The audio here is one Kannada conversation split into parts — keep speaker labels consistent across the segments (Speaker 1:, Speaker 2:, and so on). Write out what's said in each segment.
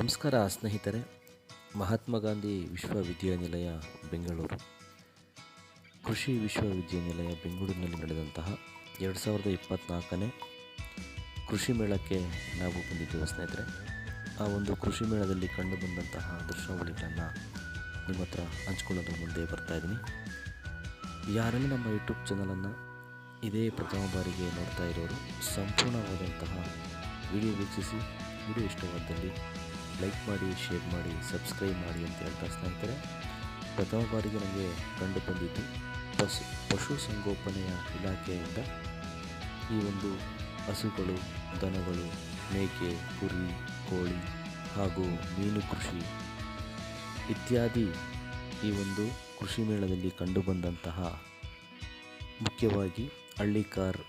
Speaker 1: ನಮಸ್ಕಾರ ಸ್ನೇಹಿತರೆ, ಮಹಾತ್ಮ ಗಾಂಧಿ ವಿಶ್ವವಿದ್ಯಾನಿಲಯ, ಬೆಂಗಳೂರು. ಕೃಷಿ ವಿಶ್ವವಿದ್ಯಾನಿಲಯ, ಬೆಂಗಳೂರಿನಲ್ಲಿ ನಡೆದಂತಹ ಎರಡು ಸಾವಿರದ ಇಪ್ಪತ್ತ್ನಾಲ್ಕನೇ ಕೃಷಿ ಮೇಳಕ್ಕೆ ನಾವು ಬಂದಿದ್ದೇವೆ ಸ್ನೇಹಿತರೆ. ಆ ಒಂದು ಕೃಷಿ ಮೇಳದಲ್ಲಿ ಕಂಡುಬಂದಂತಹ ದೃಶ್ಯಾವಳಿಗಳನ್ನು ನಿಮ್ಮ ಹತ್ರ ಹಂಚ್ಕೊಳ್ಳಲು ಮುಂದೆ ಬರ್ತಾ ಇದ್ದೀನಿ. ಯಾರನ್ನು ನಮ್ಮ ಯೂಟ್ಯೂಬ್ ಚಾನಲನ್ನು ಇದೇ ಪ್ರಥಮ ಬಾರಿಗೆ ನೋಡ್ತಾ ಇರೋರು, ಸಂಪೂರ್ಣವಾದಂತಹ ವಿಡಿಯೋ ವೀಕ್ಷಿಸಿ, ವಿಡಿಯೋ ಇಷ್ಟವಾದಲ್ಲಿ ಲೈಕ್ ಮಾಡಿ, ಶೇರ್ ಮಾಡಿ, ಸಬ್ಸ್ಕ್ರೈಬ್ ಮಾಡಿ ಅಂತ ಹೇಳ್ತಾ ಸ್ನೇಹಿತರೆ, ಪ್ರಥಮ ಬಾರಿಗೆ ನನಗೆ ಕಂಡು ಬಂದಿದ್ದು ಪಶು ಪಶುಸಂಗೋಪನೆಯ ಇಲಾಖೆಯಿಂದ ಈ ಒಂದು ಹಸುಗಳು, ದನಗಳು, ಮೇಕೆ, ಕುರಿ, ಕೋಳಿ ಹಾಗೂ ಮೀನು ಕೃಷಿ ಇತ್ಯಾದಿ ಈ ಒಂದು ಕೃಷಿ ಮೇಳದಲ್ಲಿ ಕಂಡುಬಂದಂತಹ ಮುಖ್ಯವಾಗಿ ಹಳ್ಳಿಕಾರ್,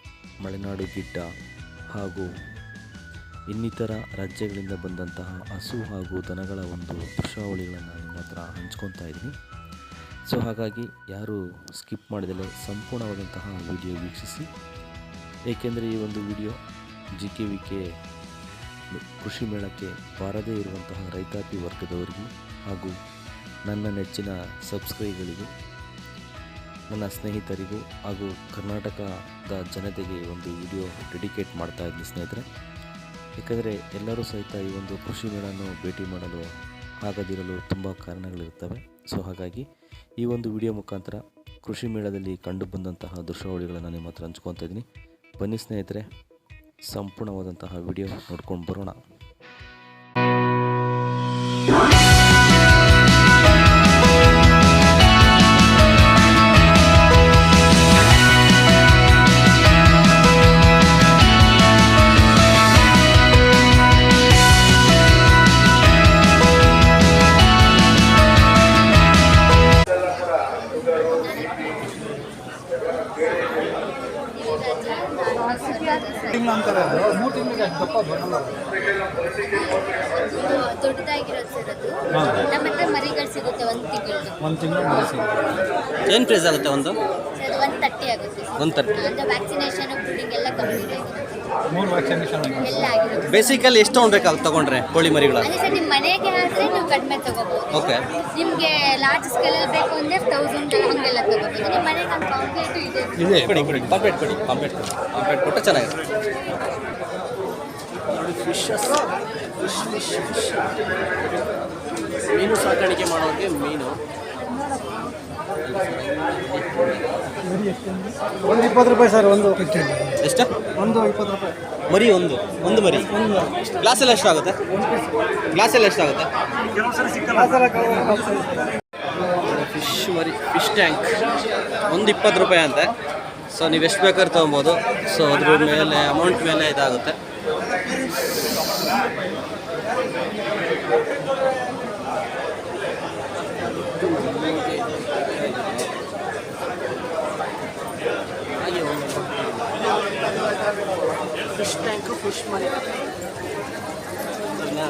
Speaker 1: ಮಲೆನಾಡು ಗಿಡ್ಡ ಹಾಗೂ ಇನ್ನಿತರ ರಾಜ್ಯಗಳಿಂದ ಬಂದಂತಹ ಹಸು ಹಾಗೂ ದನಗಳ ಒಂದು ದೃಶ್ಯಾವಳಿಗಳನ್ನು ನಿಮ್ಮ ಹತ್ರ ಹಂಚ್ಕೊತಾ ಇದ್ದೀನಿ. ಸೊ ಹಾಗಾಗಿ ಯಾರು ಸ್ಕಿಪ್ ಮಾಡಿದಲೇ ಸಂಪೂರ್ಣವಾದಂತಹ ವಿಡಿಯೋ ವೀಕ್ಷಿಸಿ. ಏಕೆಂದರೆ ಈ ಒಂದು video G K V K ಕೃಷಿ ಮೇಳಕ್ಕೆ ಬಾರದೇ ಇರುವಂತಹ ರೈತಾಪಿ ವರ್ಗದವರಿಗೂ ಹಾಗೂ ನನ್ನ ನೆಚ್ಚಿನ ಸಬ್ಸ್ಕ್ರೈಬರ್ಗಳಿಗೂ, ನನ್ನ ಸ್ನೇಹಿತರಿಗೂ ಹಾಗೂ ಕರ್ನಾಟಕದ ಜನತೆಗೆ ಒಂದು ವಿಡಿಯೋ ಡೆಡಿಕೇಟ್ ಮಾಡ್ತಾ ಇದ್ದೀನಿ ಸ್ನೇಹಿತರೆ. ಏಕೆಂದರೆ ಎಲ್ಲರೂ ಸಹಿತ ಈ ಒಂದು ಕೃಷಿ ಮೇಳವನ್ನು ಭೇಟಿ ಮಾಡಲು ಆಗದಿರಲು ತುಂಬ ಕಾರಣಗಳಿರ್ತವೆ ಸೊ ಹಾಗಾಗಿ ಈ ಒಂದು ವಿಡಿಯೋ ಮುಖಾಂತರ ಕೃಷಿ ಮೇಳದಲ್ಲಿ ಕಂಡುಬಂದಂತಹ ದೃಶ್ಯಾವಳಿಗಳನ್ನು ನಿಮ್ಮ ಹತ್ರ ಹಂಚ್ಕೊತಾ ಇದ್ದೀನಿ. ಬನ್ನಿ ಸ್ನೇಹಿತರೆ, ಸಂಪೂರ್ಣವಾದಂತಹ ವಿಡಿಯೋ ನೋಡ್ಕೊಂಡು ಬರೋಣ.
Speaker 2: ನಮ್ಮ ಹತ್ರ ಮರಿಗಳು ಸಿಗುತ್ತೆ ಒಂದು ತಿಂಗಳು
Speaker 3: ಒಂದು ತಿಂಗಳು ಮಾಡಿಸಿ
Speaker 4: ಏನು ಪ್ರೈಸ್ ಆಗುತ್ತೆ ಒಂದು?
Speaker 2: ಸರ್ ಒಂದು ತರ್ಟಿ ಆಗುತ್ತೆ ಸರ್.
Speaker 4: ಒಂದು ತರ್ಟಿ.
Speaker 2: ಅಂದರೆ ವ್ಯಾಕ್ಸಿನೇಷನ್ ಬ್ರೀಡಿಂಗ್ ಎಲ್ಲ ಕಂಪ್ಲೀಟ್ ಆಗಿದೆ
Speaker 3: ಮೂರು ವ್ಯಾಕ್ಸಿನೇಷನ್
Speaker 2: ಎಲ್ಲ ಆಗಿರುತ್ತೆ.
Speaker 4: ಬೇಸಿಕಲ್ಲಿ ಎಷ್ಟು ತೊಗೊಳ್ಬೇಕಾಗುತ್ತೆ ತಗೊಂಡ್ರೆ ಕೋಳಿ ಮರಿಗಳ?
Speaker 2: ಅದೇ ಸರ್ ನಿಮ್ಮ ಮನೆಗೆ ಆದರೆ ನೀವು ಕಡಿಮೆ ತಗೋಬೋದು.
Speaker 4: ಓಕೆ
Speaker 2: ನಿಮಗೆ ಲಾರ್ಜ್ ಸ್ಕೇಲಲ್ಲಿ ಬೇಕು ಅಂದರೆ ತೌಸಂಡ್ ಹಂಗೆಲ್ಲ ತಗೋಬೋದು. ನಿಮ್ಮ ಮನೆಗೆ ಕಾಂಪ್ಲೇಟು ಇದೆ.
Speaker 3: ಇದೆ
Speaker 4: ಕೊಡಿ ಕೊಡಿ ಪಾಂಪ್ಲೆಟ್ ಕೊಡಿ ಪಾಂಪ್ಲೆಟ್ ಕೊಡಿ. ಪಾಂಪ್ಲೆಟ್ ಕೊಟ್ಟರೆ ಚೆನ್ನಾಗಿದೆ ಮೀನು ಸಾಕಾಣಿಕೆ ಮಾಡೋರಿಗೆ ಮೀನು.
Speaker 3: ಒಂದು ಇಪ್ಪತ್ತು ರೂಪಾಯಿ ಸರ್ ಒಂದು
Speaker 4: ಎಷ್ಟು?
Speaker 3: ಒಂದು ಇಪ್ಪತ್ತು ರೂಪಾಯಿ.
Speaker 4: ಮರಿ ಒಂದು ಒಂದು ಮರಿ. ಗ್ಲಾಸ್ ಎಲ್ಲ ಎಷ್ಟಾಗುತ್ತೆ ಗ್ಲಾಸ್ ಎಲ್ಲ ಎಷ್ಟಾಗುತ್ತೆ ಫಿಶ್ ಮರಿ ಫಿಶ್ ಟ್ಯಾಂಕ್. ಒಂದು ಇಪ್ಪತ್ತು ರೂಪಾಯಿ ಅಂತೆ. ಸೊ ನೀವು ಎಷ್ಟು ಬೇಕಾದ್ರೆ ತೊಗೊಬೋದು. ಸೊ ಅದ್ರ ಮೇಲೆ ಅಮೌಂಟ್ ಮೇಲೆ ಇದಾಗುತ್ತೆ. ಫಿಶ್ ಟ್ಯಾಂಕು ಫಿಶ್ ಮರಿ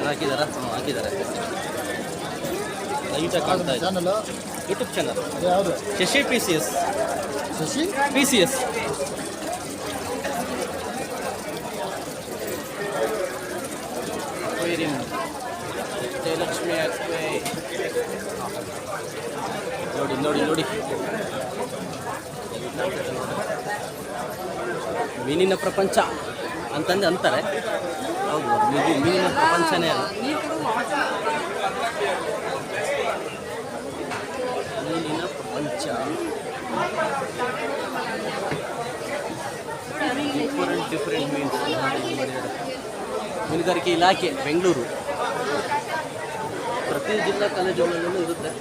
Speaker 4: ಹಾಕಿದಾರಾ? ಹ್ಞೂ ಹಾಕಿದ್ದಾರೆ ಲೈಟಾಗಿ ಕಾಣ್ತಾ ಇದೆ.
Speaker 3: ಚಾನಲ್
Speaker 4: ಯೂಟ್ಯೂಬ್ ಚಾನಲ್
Speaker 3: ಯಾವುದು?
Speaker 4: Shashi P C S
Speaker 3: Shashi
Speaker 4: P C S Jayalakshmi ನೋಡಿ ನೋಡಿ ನೋಡಿ ಮೀನಿನ ಪ್ರಪಂಚ ಅಂತಂದು ಅಂತಾರೆ. ಹೌದು ಮೀನಿನ ಪ್ರಪಂಚನೇ ಅಲ್ಲ ಮೀನಿನ ಪ್ರಪಂಚ ಡಿಫರೆಂಟ್ ಮೀನ್ಸ್ ಮೀನುಗಾರಿಕೆ ಇಲಾಖೆ, ಬೆಂಗಳೂರು. ಪ್ರತಿ ಜಿಲ್ಲಾ ಕಾಲೇಜುಗಳಲ್ಲೂ ಇರುತ್ತೆ.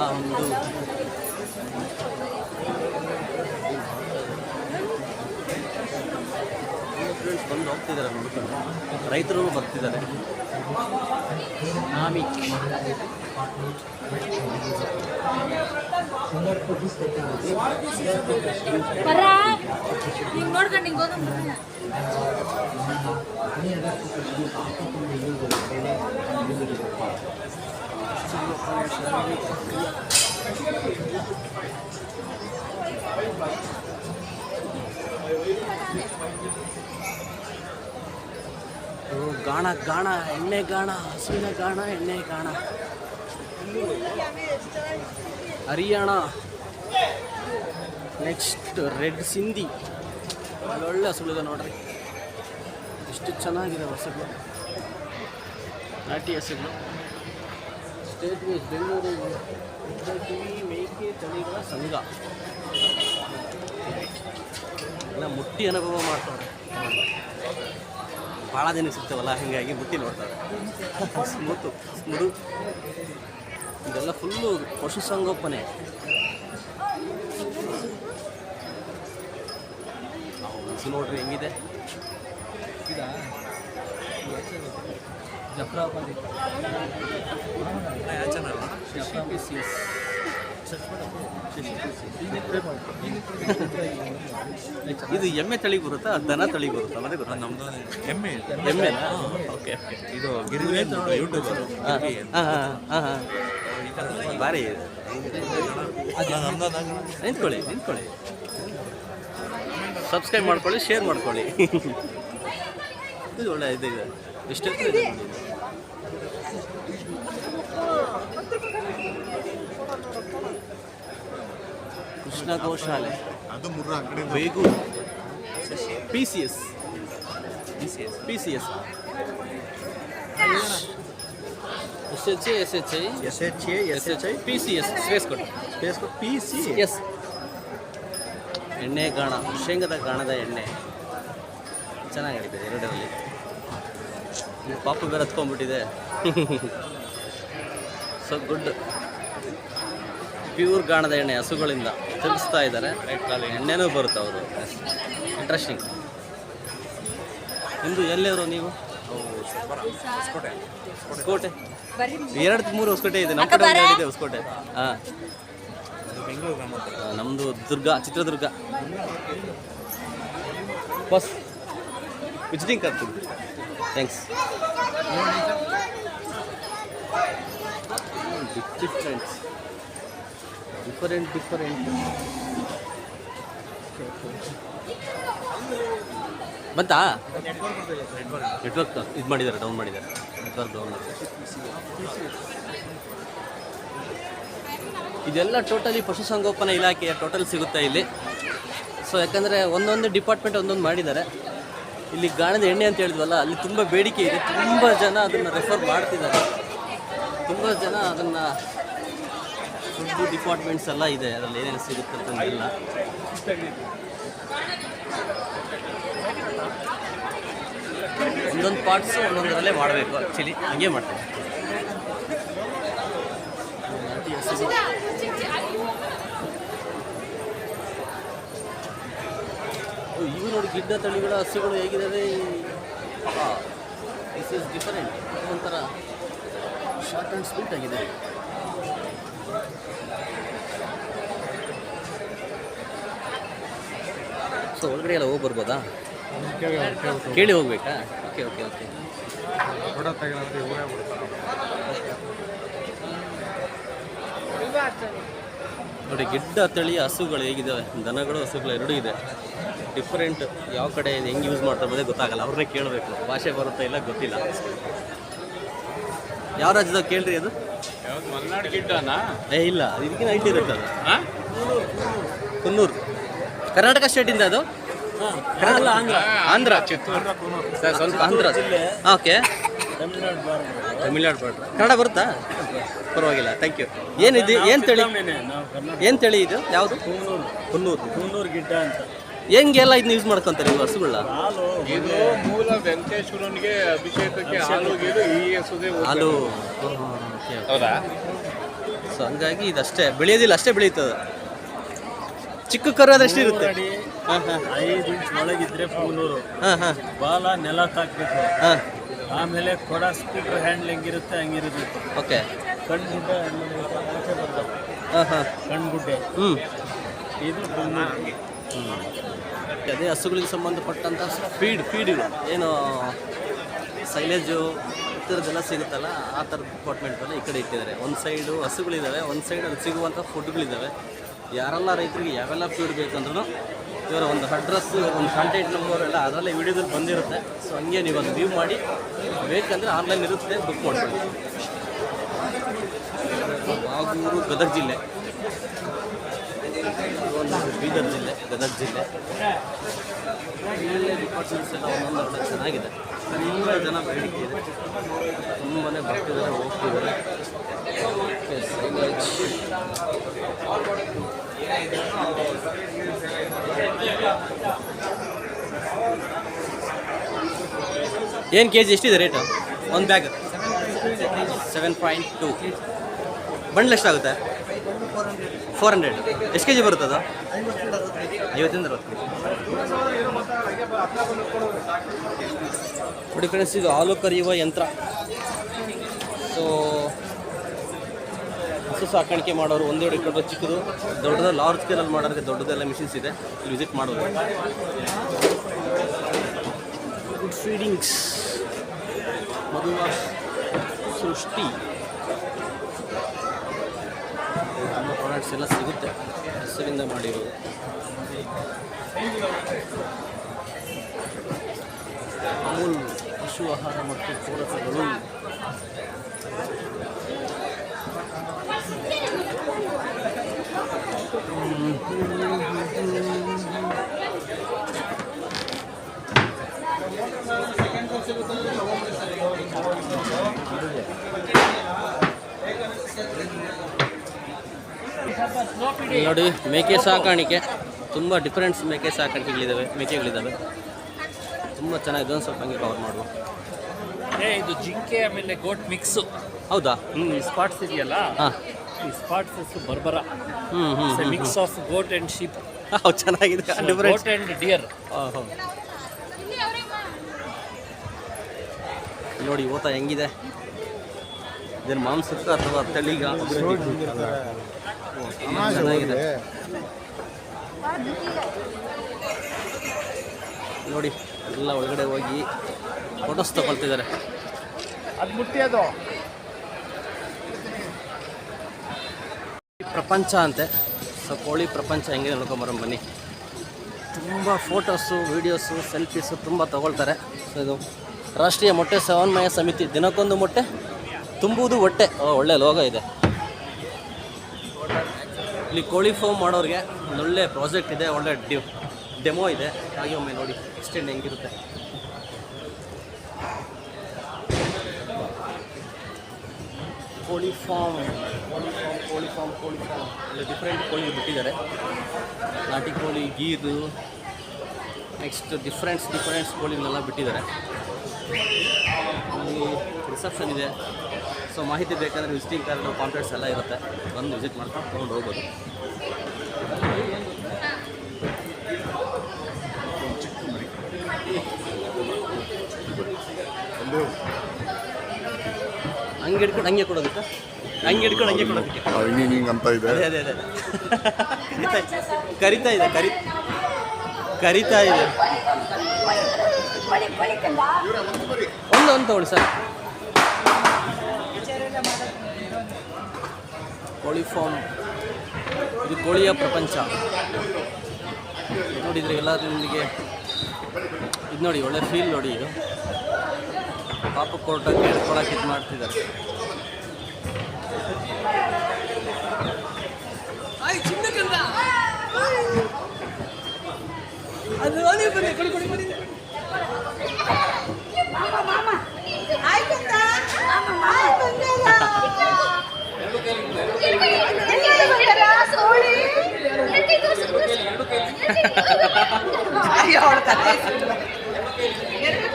Speaker 4: ಆ ಒಂದು ಫ್ರೆಂಡ್ಸ್ ಬಂದು ಹೋಗ್ತಿದ್ದಾರೆ ನೋಡ್ಕೊಂಡು. ರೈತರು ಬರ್ತಿದ್ದಾರೆ. ನಾಮಿಕ್
Speaker 2: ನೋಡ್ಕೊಂಡು ಹಿಂಗೆ ಹೋಗೋದು
Speaker 4: ಓ, ಗಾಣ ಗಾಣ ಎಣ್ಣೆ ಗಾಣ ಹಸುವಿನ ಗಾಣ ಎಣ್ಣೆ ಗಾಣ. ಹರಿಯಾಣ. ನೆಕ್ಸ್ಟ್ ರೆಡ್ ಸಿಂಧಿ ಒಳ್ಳೊಳ್ಳೆ ಹಸುಗಳಿದೆ ನೋಡ್ರಿ. ಎಷ್ಟು ಚೆನ್ನಾಗಿದೆ ಹಸುಗಳು. ನಾಟಿ ಹಸುಗಳು. ಸ್ಟೇಟ್ ವೈಸ್ ಬೆಂಗಳೂರು ಮೇಕೆ ತಳಿಗಳ ಸಂಘ ಎಲ್ಲ ಮುಟ್ಟಿ ಅನುಭವ ಮಾಡ್ತಾರೆ. ಭಾಳ ದಿನ ಸಿಗ್ತಾವಲ್ಲ, ಹೀಗಾಗಿ ಮುಟ್ಟಿ ನೋಡ್ತಾರೆ. ಸ್ಮೂತು ಸ್ಮೃದು ಇದೆಲ್ಲ ಫುಲ್ಲು ಪಶುಸಂಗೋಪನೆ ಹಸು ನೋಡ್ರಿ ಹೆಂಗಿದೆ. ಜಫ್ರಾಬಾದಿ. ಇದು ಎಮ್ಮೆ ತಳಿ ಬರುತ್ತಾ ದನ ತಳಿ ಬರುತ್ತಾ? ಮತ್ತೆ ಗೊತ್ತಾ? ನಮ್ದು
Speaker 3: ಎಮ್ಮೆ.
Speaker 4: ಎಮ್ಮೆ ಓಕೆ
Speaker 3: ಇದು ಹಾ ಯೂಟ್ಯೂಬರ್
Speaker 4: ಭಾರಿ ನಿಂತ್ಕೊಳ್ಳಿ ನಿಂತ್ಕೊಳ್ಳಿ. ಸಬ್ಸ್ಕ್ರೈಬ್ ಮಾಡ್ಕೊಳ್ಳಿ ಶೇರ್ ಮಾಡ್ಕೊಳ್ಳಿ. ಇದು ಒಳ್ಳೆ ಇದು ಇದೆ. ಎಷ್ಟು ಕೃಷ್ಣ ಗೋಶಾಲೆ.
Speaker 3: ಅದು P C
Speaker 4: Begur P C S P C S S H S H I?
Speaker 3: S H A
Speaker 4: S H I? P C S space ಕೊಡಿ.
Speaker 3: Facebook P C?
Speaker 4: ಎಸ್. ಎಣ್ಣೆ ಗಾಣ ಶೇಂಗದ ಗಾಣದ ಎಣ್ಣೆ. ಚೆನ್ನಾಗಿದೆ ಎರಡರಲ್ಲಿ. ಇದು ಪಾಪು ಬೇರೆ ಹತ್ಕೊಂಡ್ಬಿಟ್ಟಿದೆ. ಸೊ ಗುಡ್ ಪ್ಯೂರ್ ಗಾಣದ ಎಣ್ಣೆ ಹಸುಗಳಿಂದ ತಿಳಿಸ್ತಾ ಇದ್ದಾರೆ. ಎಣ್ಣೆನೂ ಬರುತ್ತೆ ಅವರು ಇಂಟ್ರೆಸ್ಟಿಂಗ್ ಇಂದು ಎಲ್ಲಿವರು ನೀವು? ಹೊಸಕೋಟೆ. ಎರಡು ಮೂರು ಹೊಸಕೋಟೆ ಇದೆ. ನಮ್ಮ ಕಡೆ ಒಂದು ಇದೆ ಹೊಸಕೋಟೆ. ಹಾಂ.
Speaker 3: ಬೆಂಗಳೂರು
Speaker 4: ನಮ್ಮದು Durga Chitradurga. Bus. Visiting card thanks different different different ಬಂತಾ? ನೆಟ್ವರ್ಕ್ ಇದು ಮಾಡಿದ್ದಾರೆ ಡೌನ್ ಮಾಡಿದ್ದಾರೆ ನೆಟ್ವರ್ಕ್ ಡೌನ್ ಇದೆಲ್ಲ ಟೋಟಲಿ ಪಶುಸಂಗೋಪನಾ ಇಲಾಖೆಯ ಟೋಟಲ್ ಸಿಗುತ್ತೆ ಇಲ್ಲಿ. ಸೊ ಯಾಕಂದರೆ ಒಂದೊಂದು ಡಿಪಾರ್ಟ್ಮೆಂಟ್ ಒಂದೊಂದು ಮಾಡಿದ್ದಾರೆ. ಇಲ್ಲಿ ಗಾಣದ ಎಣ್ಣೆ ಅಂತ ಹೇಳಿದ್ವಲ್ಲ, ಅಲ್ಲಿ ತುಂಬ ಬೇಡಿಕೆ ಇದೆ. ತುಂಬ ಜನ ಅದನ್ನು ರೆಫರ್ ಮಾಡ್ತಿದ್ದಾರೆ. ತುಂಬ ಜನ ಅದನ್ನು ಫುಡ್ ಡಿಪಾರ್ಟ್ಮೆಂಟ್ಸ್ ಎಲ್ಲ ಇದೆ. ಅದರಲ್ಲಿ ಏನೇನು ಸಿಗುತ್ತೆ ಅಂತಂದಿಲ್ಲ ಒಂದೊಂದು ಪಾರ್ಟ್ಸು ಒಂದೊಂದರಲ್ಲೇ ಮಾಡಬೇಕು ಆ್ಯಕ್ಚುಲಿ ಹಂಗೆ ಮಾಡ್ತೀನಿ. ಇವು ನೋಡಿ ಗಿಡ್ಡ ತಳಿಗಳ ಹಸುಗಳು ಹೇಗಿದ್ದಾವೆ ದಿಸ್ ಇಸ್ ಡಿಫರೆಂಟ್ ಒಂಥರ ಶಾರ್ಟ್ ಆ್ಯಂಡ್ ಸ್ವೀಟ್ ಆಗಿದೆ. ಸೊ ಒಳಗಡೆ ಎಲ್ಲ ಹೋಗಿ ಬರ್ಬೋದಾ? ಕೇಳಿ ಹೋಗ್ಬೇಕಾ? Okay okay okay. ನೋಡಿ ಗಿಡ್ಡ ತಳಿಯ ಹಸುಗಳು ಹೇಗಿದ್ದಾವೆ ದನಗಳು ಹಸುಗಳು ಎರಡೂ ಇದೆ. ಡಿಫ್ರೆಂಟ್ ಯಾವ ಕಡೆ ಹೆಂಗೆ ಯೂಸ್ ಮಾಡ್ತಾರೆ ಅನ್ನೋದೇ ಗೊತ್ತಾಗಲ್ಲ. ಅವ್ರನ್ನೇ ಕೇಳಬೇಕು. ಭಾಷೆ ಬರುತ್ತಾ ಇಲ್ಲ ಗೊತ್ತಿಲ್ಲ. ಯಾವ ರಾಜ್ಯದಾಗ ಕೇಳ್ರಿ ಅದು?
Speaker 3: ಮಲ್ನಾಡು ಗಿಡ್ಡನಾ?
Speaker 4: ಏ ಇಲ್ಲ. ಇದಕ್ಕಿಂತ ಐಟಿ ಇರುತ್ತೆ ಅದು. ಕುನ್ನೂರು. ಕರ್ನಾಟಕ ಸ್ಟೇಟಿಂದ ಅದು? ಆಂಧ್ರ.
Speaker 3: ಸರ್
Speaker 4: ಸ್ವಲ್ಪ ಆಂಧ್ರ. ಓಕೆ. ತಮಿಳ್ನಾಡು ಬಾರ್ಡ್ರ್ ಕನ್ನಡ ಬರುತ್ತಾ? ಪರವಾಗಿಲ್ಲ ಥ್ಯಾಂಕ್ ಯು ಏನಿದೆ ಏನು ತಳಿ? ಏನು ತಳಿ ಇದು? ಯಾವುದು? ಕುನ್ನೂರು.
Speaker 5: ಮುನ್ನೂರು ಗಿಡ್ಡ ಅಂತ.
Speaker 4: ಹೆಂಗೆಲ್ಲ ಇದನ್ನ ಯೂಸ್ ಮಾಡ್ಕೊಂತಾರೆ ಇವು
Speaker 5: ಹಸುಗಳ
Speaker 3: ಇದು ಮೂಲ ವೆಂಕಟೇಶ್ವರನಿಗೆ ಅಭಿಷೇಕಕ್ಕೆ ಹಾಲು ಈ ಹೆಸುದೇ
Speaker 4: ಹಾಲು.
Speaker 3: ಹೌದಾ?
Speaker 4: ಸೊ ಹಂಗಾಗಿ ಇದಷ್ಟೇ. ಬೆಳೆಯೋದಿಲ್ಲ ಅಷ್ಟೇ ಬೆಳೆಯುತ್ತದೆ ಚಿಕ್ಕ ಕರು ಆದ್ರೆ ಇರುತ್ತೆ?
Speaker 5: ಅಡಿ
Speaker 4: ಹಾಂ ಹಾಂ.
Speaker 5: ಐದು ಇಂಚ್ ಒಳಗಿದ್ರೆ
Speaker 4: ಹಾಂ
Speaker 5: ಬಾಲ ನೆಲ
Speaker 4: ತಾಕ್ಬೇಕು.
Speaker 5: ಆಮೇಲೆ ಕೊಡ ಸ್ಪೀಕರ್ ಹ್ಯಾಂಡ್ಲ್ ಹೆಂಗಿರುತ್ತೆ ಹಂಗಿರುತ್ತೆ.
Speaker 4: ಓಕೆ.
Speaker 5: ಕಣ್ಗುಡ್ಡೆ
Speaker 4: ಹ್ಞೂ
Speaker 5: ಇದು
Speaker 4: ಅದೇ ಹಸುಗಳಿಗೆ ಸಂಬಂಧಪಟ್ಟಂಥ ಫೀಡ್ ಫೀಡ್ಗಳು. ಏನು ಸೈಲೇಜು ಈ ಥರದ್ದೆಲ್ಲ ಸಿಗುತ್ತಲ್ಲ ಆ ಥರದ ಡಿಪಾರ್ಟ್ಮೆಂಟಲ್ಲಿ ಈ ಕಡೆ ಇಟ್ಟಿದ್ದಾರೆ. ಒಂದು ಸೈಡು ಹಸುಗಳಿದ್ದಾವೆ ಒಂದು ಸೈಡ್ ಅಲ್ಲಿ ಸಿಗುವಂಥ ಫುಡ್ಗಳಿದ್ದಾವೆ ಯಾರೆಲ್ಲ ರೈತರಿಗೆ ಯಾವೆಲ್ಲ ಫೀಡ್ ಬೇಕಂದ್ರೂ ಇವರ ಒಂದು ಅಡ್ರೆಸ್ ಒಂದು ಕಾಂಟ್ಯಾಕ್ಟ್ ನಂಬರ್ ಎಲ್ಲ ಅದರಲ್ಲೇ ವಿಡಿಯೋದಲ್ಲಿ ಬಂದಿರುತ್ತೆ. ಸೊ ಹಂಗೆ ನೀವು ಅದು ವ್ಯೂ ಮಾಡಿ, ಬೇಕಂದರೆ ಆನ್ಲೈನ್ ಇರುತ್ತೆ ಬುಕ್ ಮಾಡ್ಕೊಳ್ಳಿ. ಬಾಗೂರು ಗದಗ ಜಿಲ್ಲೆ. ಬೀದರ್ ಜಿಲ್ಲೆ, ಗದಗ ಜಿಲ್ಲೆ. ಇಲ್ಲೇ ಡಿಪಾರ್ಟ್ಮೆಂಟ್ಸ್ ಎಲ್ಲ ಒಂದೊಂದು ಚೆನ್ನಾಗಿದೆ. ತುಂಬ ಜನ ಬೇಡಿಕೆ ಇದೆ. ತುಂಬಾ ಬರ್ತಿದ್ದಾರೆ ಹೋಗ್ತಿದ್ದಾರೆ. ಏನು ಕೆ ಜಿ ಎಷ್ಟಿದೆ ರೇಟು ಒಂದು bag seven point two bundle ಎಷ್ಟಾಗುತ್ತೆ? ಫೋರ್ ಹಂಡ್ರೆಡ್ ಎಷ್ಟು ಕೆ ಜಿ ಬರುತ್ತೆ ಅದು? ಐವತ್ತಿಂದ ಅರವತ್ತು ನೋಡಿ ಫ್ರೆಂಡ್ಸ್ ಇದು ಹಾಲು ಕರೆಯುವ ಯಂತ್ರ. ಸೊ ಹಸು ಸಾಕಾಣಿಕೆ ಮಾಡೋರು ಒಂದೆರಡು ಇಟ್ಕೊಂಡು ಚಿಕ್ಕದು ದೊಡ್ಡದ ಲಾರ್ಜ್ ಸ್ಕೇಲಲ್ಲಿ ಮಾಡೋರಿಗೆ ದೊಡ್ಡದೆಲ್ಲ ಮಿಷಿನ್ಸ್ ಇದೆ. ಇಲ್ಲಿ ವಿಸಿಟ್ ಮಾಡೋದು ಗುಡ್ ಫೀಡಿಂಗ್ಸ್ ಮದುವ ಸೃಷ್ಟಿ. ತುಂಬ ಪ್ರಾಡಕ್ಟ್ಸ್ ಎಲ್ಲ ಸಿಗುತ್ತೆ. ಹಸುವಿಂದ ಮಾಡಿರೋದು. ಅಮೂಲ್ ಪಶು ಆಹಾರ ಮತ್ತು ಪೂರಕಗಳು ನೋಡಿ, ಮೇಕೆ ಸಾಕಾಣಿಕೆ. ತುಂಬ ಡಿಫ್ರೆನ್ಸ್ ಮೇಕೆ ಸಾಕಾಣಿಕೆಗಳಿದ್ದಾವೆ ಮೇಕೆಗಳಿದ್ದಾವೆ ತುಂಬ ಚೆನ್ನಾಗಿದೆ. ಒಂದು ಸ್ವಲ್ಪ ಹಂಗೆ ಕವರ್ ಮಾಡುವ.
Speaker 5: ಇದು ಜಿಂಕೆ ಆಮೇಲೆ ಗೋಟ್ ಮಿಕ್ಸ್
Speaker 4: ಹೌದಾ?
Speaker 5: ಹ್ಮ್ ಈ ಸ್ಪಾಟ್ಸ್ ಇದೆಯಲ್ಲ?
Speaker 4: ಹಾಂ.
Speaker 5: ಈ ಸ್ಪಾಟ್ಸ್ ಬರ್ಬರ.
Speaker 4: ಹ್ಞೂ ಹ್ಞೂ
Speaker 5: mix of goat and sheep
Speaker 4: ಹೌದು ಚೆನ್ನಾಗಿದೆ. ಡಿಫರೆಂಟ್
Speaker 5: ಗೋಟ್ ಅಂಡ್ ಡಿಯರ್
Speaker 4: ನೋಡಿ ಓತ ಹೆಂಗಿದೆ? ಇದೇನು ಮಾಂಸಕ್ಕ ಅಥವಾ ತಳಿಗ? ಚೆನ್ನಾಗಿದೆ. ನೋಡಿ ಎಲ್ಲ ಒಳಗಡೆ ಹೋಗಿ ಫೋಟೋಸ್ ತಗೊಳ್ತಿದ್ದಾರೆ.
Speaker 3: ಅದು ಮುಟ್ಟಿ ಅದು.
Speaker 4: ಪ್ರಪಂಚ ಅಂತೆ. ಸೊ ಕೋಳಿ ಪ್ರಪಂಚ ಹೆಂಗೆ ನೋಡ್ಕೊಂಬರೋಣ ಬನ್ನಿ. ತುಂಬ ಫೋಟೋಸು ವೀಡಿಯೋಸು ಸೆಲ್ಫೀಸು ತುಂಬ ತೊಗೊಳ್ತಾರೆ. ಸೊ ಇದು ರಾಷ್ಟ್ರೀಯ ಮೊಟ್ಟೆ ಸಮನ್ವಯ ಸಮಿತಿ. ದಿನಕ್ಕೊಂದು ಮೊಟ್ಟೆ, ತುಂಬುವುದು ಹೊಟ್ಟೆ. ಒಳ್ಳೆ ಲೋಗ ಇದೆ. ಇಲ್ಲಿ ಕೋಳಿ ಫಾರ್ಮ್ ಮಾಡೋರಿಗೆ ಒಂದು ಒಳ್ಳೆ ಪ್ರಾಜೆಕ್ಟ್ ಇದೆ, ಒಳ್ಳೆ ಡ್ಯೂ ಡೆಮೋ ಇದೆ. ಹಾಗೆ ಒಮ್ಮೆ ನೋಡಿ ಎಕ್ಸ್ಟೆಂಡ್ ಹೆಂಗಿರುತ್ತೆ. ಕೋಳಿ ಫಾರ್ಮ್ ಕೋಳಿ ಫಾರ್ಮ್ ಕೋಳಿ ಫಾರ್ಮ್ ಕೋಳಿ ಫಾರ್ಮ್ ಎಲ್ಲ ಡಿಫ್ರೆಂಟ್ ಕೋಳಿ ಬಿಟ್ಟಿದ್ದಾರೆ. ನಾಟಿ ಕೋಳಿ ಗೀರು ನೆಕ್ಸ್ಟ್ ಡಿಫ್ರೆಂಟ್ಸ್ ಡಿಫ್ರೆಂಟ್ಸ್ ಕೋಳಿನೆಲ್ಲ ಬಿಟ್ಟಿದ್ದಾರೆ. ಅಲ್ಲಿ ರಿಸೆಪ್ಷನ್ ಇದೆ. ಸೊ ಮಾಹಿತಿ ಬೇಕಂದರೆ ವಿಸಿಟಿಂಗ್ ಕಾರ್ಡ್ ಕಾಂಟ್ಯಾಕ್ಟ್ಸ್ ಎಲ್ಲ ಇರುತ್ತೆ. ಬಂದು ವಿಸಿಟ್ ಮಾಡ್ಕೊಂಡು ತೊಗೊಂಡು ಹೋಗ್ಬೋದು. ಹಂಗೆ ಹಿಡ್ಕೊಂಡು ಹಂಗೆ ಕೊಡೋದಕ್ಕೆ? ಹಂಗೆ ಹಿಡ್ಕೊಂಡು ಹಂಗೆ ಕೊಡೋದಕ್ಕೆ?
Speaker 6: ಹಿಂಗೆ ಹಿಂಗೆ ಅಂತ ಇದೆ.
Speaker 4: ಅದೇ ಅದೇ ಅದೇ ಕರಿತಾ ಇದೆ ಕರಿ ಕರಿತಾ ಇದೆ. ಒಂದು ಒಂದು ತಗೊಳ್ಳಿ ಸರ್. ಕೋಳಿ ಫಾರ್ಮ್ ಇದು ಕೋಳಿಯ ಪ್ರಪಂಚ. ನೋಡಿದರೆ ಎಲ್ಲ ನಿಮಗೆ ಇದು ನೋಡಿ ಒಳ್ಳೆ ಫೀಲ್ ನೋಡಿ ಇದು. ಪಾಪ ಕೋರ್ಟಕ್ಕೆ ಹೇಳ್ಕೊಳಕ್ಕೆ ಇದು ಮಾಡ್ತಿದ್ದಾರೆ ಇದು ಹೆಂಗಿದೆ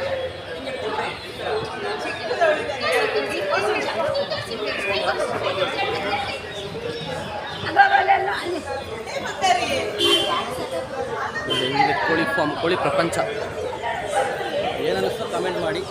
Speaker 4: ಕೋಳಿ ಫಾರ್ಮ್ ಕೋಳಿ ಪ್ರಪಂಚ. ಏನನ್ನಿಸ್ತೋ ಕಮೆಂಟ್ ಮಾಡಿ.